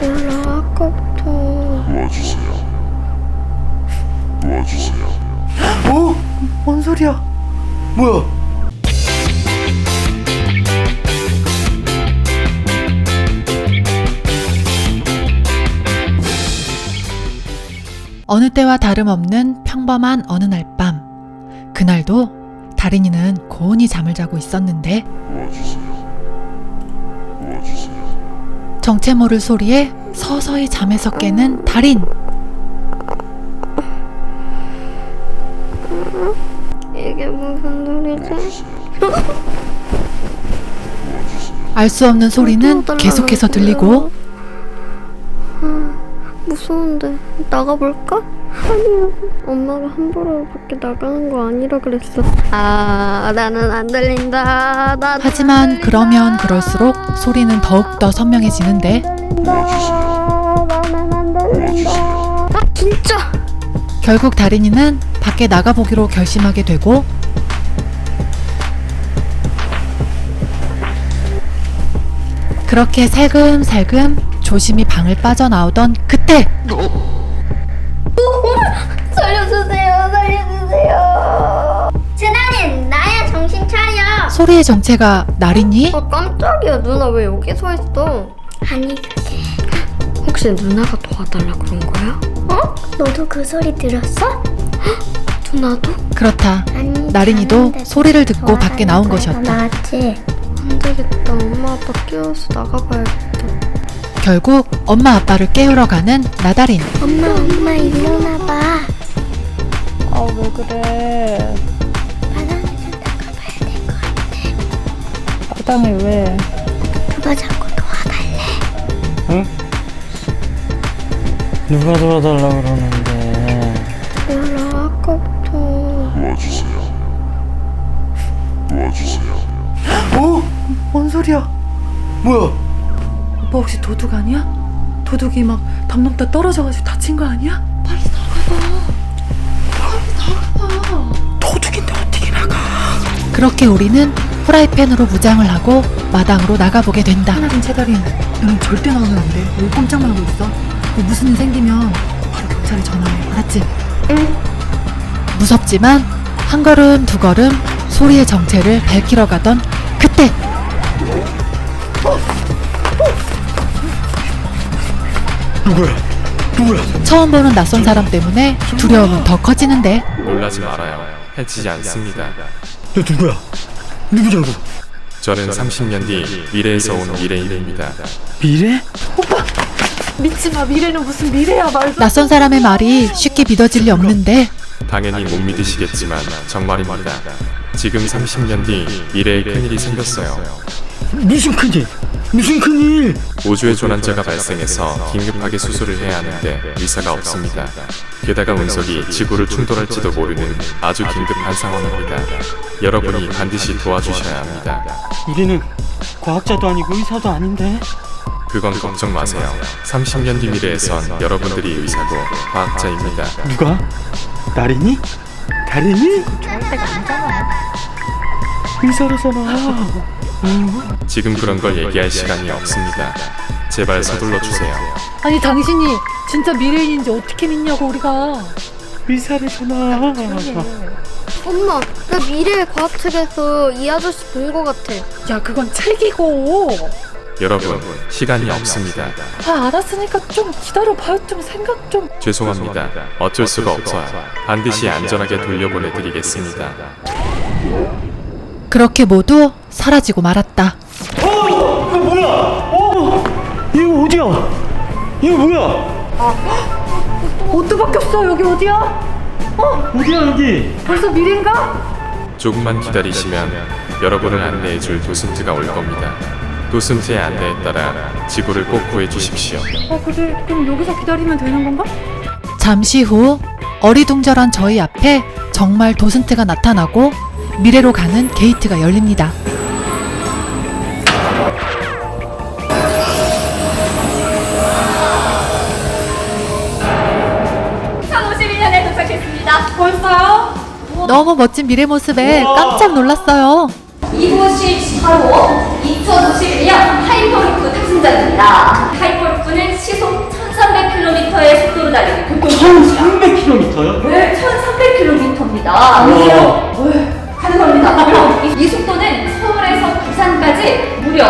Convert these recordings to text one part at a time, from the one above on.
몰라 아까부터 도와주세요. 도와주세요. 어? 뭔 소리야? 뭐야? 어느 때와 다름없는 평범한 어느 날 밤. 그날도 다린이는 고온히 잠을 자고 있었는데 도와주세요. 도와주세요. 정체 모를 소리에 서서히 잠에서 깨는 달인. 이게 무슨 소리지? 알 수 없는 소리는 어쩌달라는 계속해서? 들리고 아, 무서운데 나가볼까? 아니요 엄마가 함부로 밖에 나가는 거 아니라 그랬어. 아 나는 안 들린다. 나는 하지만 안 그러면. 그럴수록 소리는 더욱더 선명해지는데? 아, 나는 안 들린다. 아 진짜. 결국 다린이는 밖에 나가보기로 결심하게 되고 그렇게 살금살금 조심히 방을 빠져나오던 그때! 살 소리의 정체가 나린이? 아 깜짝이야 누나 왜 여기 서 있어 아니 그게 혹시 누나가 도와달라 그런 거야? 어? 너도 그 소리 들었어? 누나도? 그렇다. 아니 나린이도 자는데 소리를 듣고 밖에 나온 것이었다. 나왔지 안 되겠다 엄마 아빠 깨워서 나가봐야겠다 결국 엄마 아빠를 깨우러 가는 나다린. 엄마 엄마 일어나봐 아 왜 그래? 마당에 왜? 그거 자꾸 도와달래 응? 누가 도와달라 그러는데? 몰라 아까부터 도와주세요. 도와주세요. 어? 뭔 소리야? 뭐야? 오빠 혹시 도둑 아니야? 도둑이 막 담 넘다 떨어져가지고 다친 거 아니야? 빨리 나가봐. 빨리 나가봐. 도둑인데 어떻게 나가? 그렇게 우리는 프라이팬으로 무장을 하고 마당으로 나가보게 된다. 하나린 채다린 너는 절대 나오면 안 돼. 왜 꼼짝만 하고 있어? 뭐 무슨 일 생기면 바로 경찰에 전화해. 알았지? 무섭지만 한 걸음 두 걸음 소리의 정체를 밝히러 가던 그때 누구야? 누구야? 처음 보는 낯선 사람 때문에 두려움은 더 커지는데 놀라지 말아요. 해치지 않습니다. 너 누구야? 누구냐고? 저는 30년 뒤 미래에서 온 미래인입니다. 미래? 믿지 마. 미래는 무슨 미래야 말도. 낯선 사람의 말이 쉽게 믿어질 리 없는데 당연히 못 믿으시겠지만 정말입니다. 지금 30년 뒤 미래에 큰일이 생겼어요. 무슨 큰일? 무슨 큰일? 우주의 조난자가 발생해서 긴급하게 수술을 해야 하는데 의사가 없습니다. 게다가 운석이 지구를 충돌할지도 모르는 아주 긴급한 상황입니다. 여러분이 반드시 도와주셔야 합니다. 우리는 과학자도 아니고 의사도 아닌데. 그건 걱정 마세요. 30년 뒤 미래에선 여러분들이 의사고 과학자입니다. 누가? 나린이? 다린이? 절대가 아니잖아. 의사라잖아. 지금 그런 걸 얘기할 시간이 없습니다. 제발 서둘러 주세요. 아니 당신이 진짜 미래인인지 어떻게 믿냐고 우리가. 의사라잖아. 엄마 나 미래 과학책에서 이 아저씨 본거 같아 야 그건 책이고. 여러분, 시간이 없습니다. 아 알았으니까 좀 기다려봐요. 좀 생각 좀. 죄송합니다. 어쩔 수가 없어요. 반드시 안전하게 돌려보내드리겠습니다. 그렇게 모두 사라지고 말았다. 어? 이거 뭐야? 어? 이거 어디야? 이거 뭐야? 옷도 바뀌었어. 여기 어디야? 어디야 여기? 벌써 미래인가? 조금만 기다리시면 여러분을 안내해 줄 도슨트가 올 겁니다. 도슨트의 안내에 따라 지구를 꼭 구해 주십시오. 아 그래. 그럼 여기서 기다리면 되는 건가? 잠시 후 어리둥절한 저희 앞에 정말 도슨트가 나타나고 미래로 가는 게이트가 열립니다. 벌써요? 너무 멋진 미래 모습에 깜짝 놀랐어요. 이곳이 바로 2051년 하이퍼루프 탑승자입니다. 하이퍼루프는 시속 1300km요? 네, 1300km입니다. 우와. 가능합니다. 그리고 이, 이 속도는 서울에서 부산까지 무려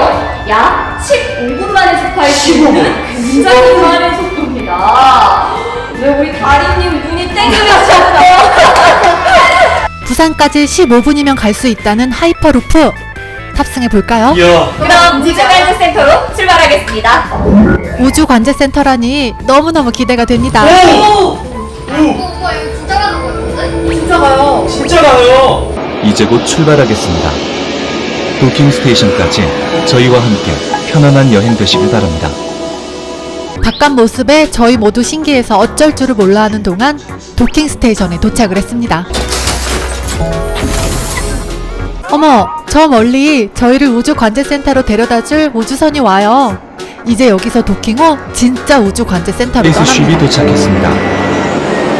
약 15분 만에 접할 수 있는 굉장히 빠른 속도입니다. 네, 우리 다리님 땡기셨어요. 부산까지 15분이면 갈 수 있다는 하이퍼루프 탑승해 볼까요? 그럼 우주관제센터로 출발하겠습니다. 우주 관제 센터라니 너무너무 기대가 됩니다. 오빠 이거 진짜 가는 거였는데? 진짜 가요. 이제 곧 출발하겠습니다. 도킹 스테이션까지 저희와 함께 편안한 여행 되시길 바랍니다. 바깥 모습에 저희 모두 신기해서 어쩔 줄을 몰라 하는 동안 도킹 스테이션에 도착을 했습니다. 어머, 저 멀리 저희를 우주 관제센터로 데려다 줄 우주선이 와요. 이제 여기서 도킹 후 진짜 우주 관제센터로 떠납니다. 도착했습니다.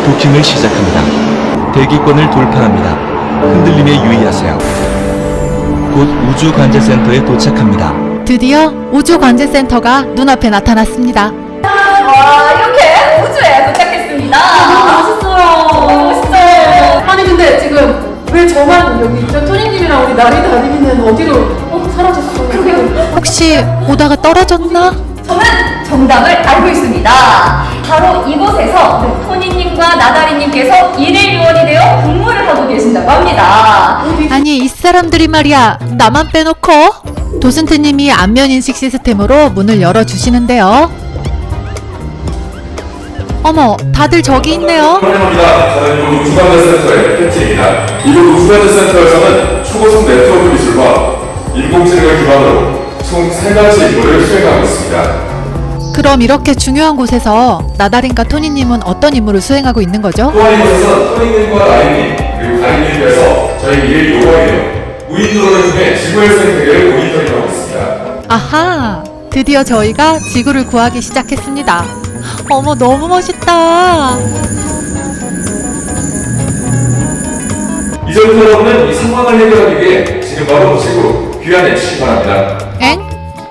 도킹을 시작합니다. 대기권을 돌파합니다. 흔들림에 유의하세요. 곧 우주 관제센터에 도착합니다. 드디어 우주 관제센터가 눈앞에 나타났습니다. 와, 이렇게 우주에 도착했습니다. 멋있어요. 멋있어요. 아니 근데 지금 왜 저만 여기 있죠? 토니님이랑 우리 나리 다니는 어디로 어, 사라졌어요? 혹시 오다가 떨어졌나? 저는 정답을 알고 있습니다. 바로 이곳에서 토니님과 나다리님께서 일일 요원이 되어 근무를 하고 계신다고 합니다. 아니 이 사람들이 말이야 나만 빼놓고 도슨트님이 안면 인식 시스템으로 문을 열어주시는데요. 어머 다들 저기 있네요. 환영합니다. 저는 우주관제센터의 캡틴입니다. 이곳 우주관제센터에서는 초고속 네트워크 기술과 인공지능을 기반으로 총세 가지 임무를 수행하고 있습니다. 그럼 이렇게 중요한 곳에서 나다린과 토니님은 어떤 임무를 수행하고 있는 거죠? 또한 곳에선 토니님과 라인님 그리고 다인님께서 저희 일일 요원이에요. 무인 드론을 통해 지구의 생태계를 모니터링하고 있습니다. 아하 드디어 저희가 지구를 구하기 시작했습니다. 어머 너무 멋있다. 이전 여러분은 이 상황을 해결하기 위해 지금 바로 지구 귀환해 주시기 바랍니다. 엥?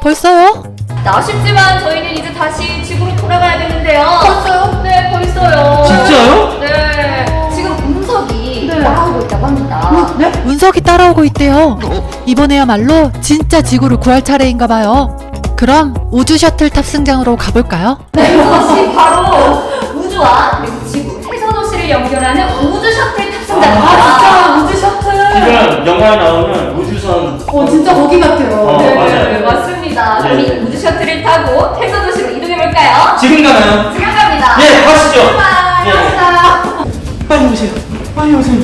벌써요? 아쉽지만 저희는 이제 다시 지구로 돌아가야 되는데요. 벌써요? 네, 벌써요. 진짜요? 네. 지금 운석이 나오고 있다고 합니다. 운석이 따라오고 있대요. 이번에야말로 진짜 지구를 구할 차례인가 봐요. 그럼 우주 셔틀 탑승장으로 가볼까요? 네, 이것이 바로 우주와 그리고 지구 해저 도시를 연결하는 우주 셔틀 탑승장입니다. 아, 우주 셔틀. 지금 영화에 나오는 우주선. 어 진짜 거기 같아요. 어, 네, 맞아요. 네, 맞습니다. 네, 우리 네. 우주 셔틀을 타고 해저 도시로 이동해 볼까요? 지금 가나요? 지금 갑니다. 예, 가시죠. 출발! 예. 갑니다. 빨리 오세요. 빨리 오세요.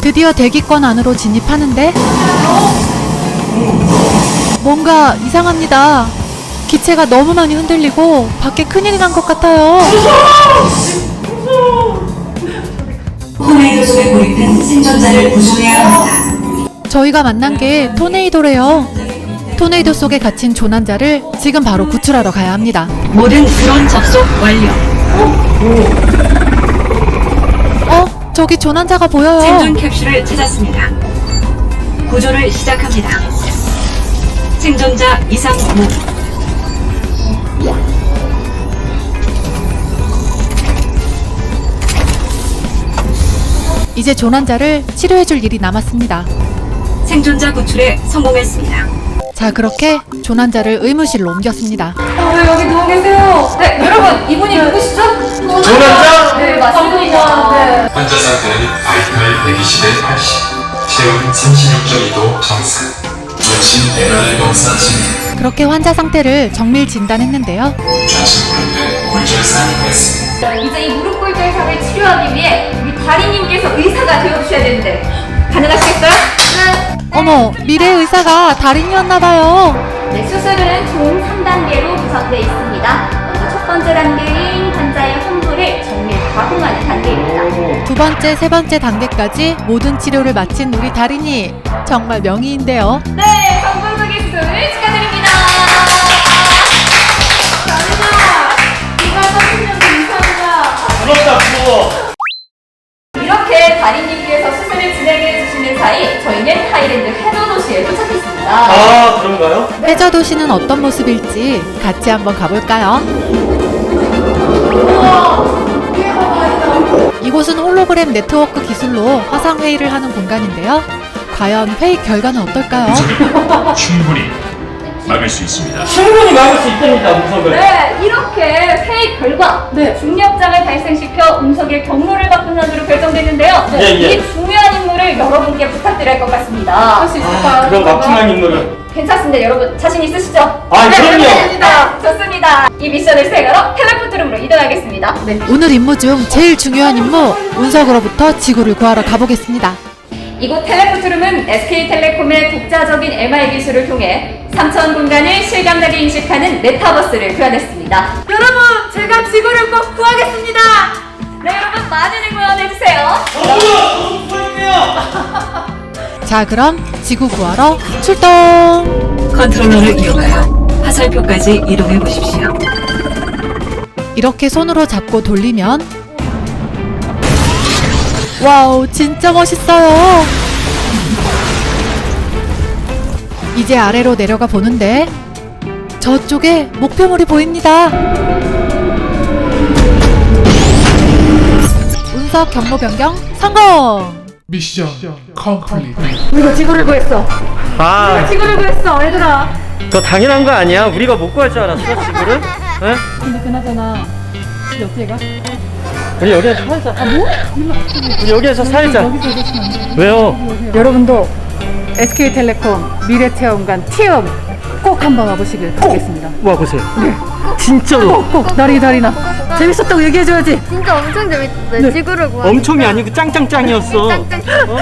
드디어 대기권 안으로 진입하는데 뭔가 이상합니다. 기체가 너무 많이 흔들리고 밖에 큰일이 난 것 같아요. 토네이도 속에 고립된 생존자를 구조해야 합니다. 저희가 만난 게 토네이도래요. 토네이도 속에 갇힌 조난자를 지금 바로 구출하러 가야 합니다. 모든 드론 접속 완료. 어? 저기 조난자가 보여요. 생존 캡슐을 찾았습니다. 구조를 시작합니다. 생존자 이상 무. 이제 조난자를 치료해줄 일이 남았습니다. 생존자 구출에 성공했습니다. 자, 그렇게 조난자를 의무실로 옮겼습니다. 어, 왜 여기 누워 계세요? 네, 여러분 이분이 누구시죠? 조난자? 네, 맞습니다. 네. 환자 상태는 바이탈 120에 80, 체온 36.2도 정상, 여친 MR 검사 진행, 그렇게 환자 상태를 정밀 진단했는데요. 좌측 무릎에 골절상이 있습니다. 자, 이제 이 무릎 골절 상을 치료하기 위해 우리 다리님께서 의사가 되어주셔야 되는데 가능하시겠어요? 네. 어머, 미래 의사가 달인이었나봐요. 네, 수술은 총 3단계로 구성되어 있습니다. 먼저 첫 번째 단계인 환자의 환부를 정밀 가공하는 단계입니다. 두 번째, 세 번째 단계까지 모든 치료를 마친 우리 달인이 정말 명의인데요. 네, 성공 기술 축하드립니다. 부럽다, 부러워. 수술을 진행해 주시는 사이 저희는 타이랜드 아 그런가요? 해저 도시는 어떤 모습일지 같이 한번 가볼까요? 이곳은 홀로그램 네트워크 기술로 화상 회의를 하는 공간인데요. 과연 회의 결과는 어떨까요? 충분히 막을 수 있습니다. 충분히 막을 수 있답니다 무섭을. 네, 이렇게 회의 결과 중력장을 발생시켜 운석의 경로를 바꾼 한으로 결정됐는데요. 예, 예. 이 중요한 임무를 여러분께 부탁드릴 것 같습니다. 할수 아, 그런 막중한 인물은 괜찮습니다. 여러분 자신 있으시죠? 아, 그럼요. 좋습니다. 좋습니다. 이 미션을 수행하러 텔레포트룸으로 이동하겠습니다. 네. 오늘 임무 중 제일 중요한 임무 운석으로부터 지구를 구하러 가보겠습니다. 이곳 텔레포트룸은 SK텔레콤의 독자적인 MR 기술을 통해 3차원 공간을 실감나게 인식하는 메타버스를 구현했습니다. 여러분, 제가 지구를 꼭 구하겠습니다. 네, 여러분 많은 응원해주세요. 자 그럼 지구 구하러 출동! 컨트롤러를 이용하여 화살표까지 이동해 보십시오. 이렇게 손으로 잡고 돌리면 와우 진짜 멋있어요 이제 아래로 내려가 보는데 저쪽에 목표물이 보입니다 운석 경로 변경 성공 미션 컴플리트. 우리가 지구를 구했어. 아 지구를 구했어, 얘들아. 그거 당연한 거 아니야? 우리가 못 구할 줄 알았어 지구를? 응? 근데 그나저나 집에 어떻게 가? 우리 여기에서 살자. 아 뭐? 우리 여기에서 살자. 여기서 이러시면 안 돼. 왜요? 여러분도 SK텔레콤 미래체험관 티움 꼭 한번 와보시길 바라겠습니다. 와 보세요. 진짜로 꼭 나리 다리나 재밌었다고 얘기해줘야지. 진짜 엄청 재밌었어요. 지구를 구하는 엄청이 아니고 짱짱짱이었어. 짱짱. 어?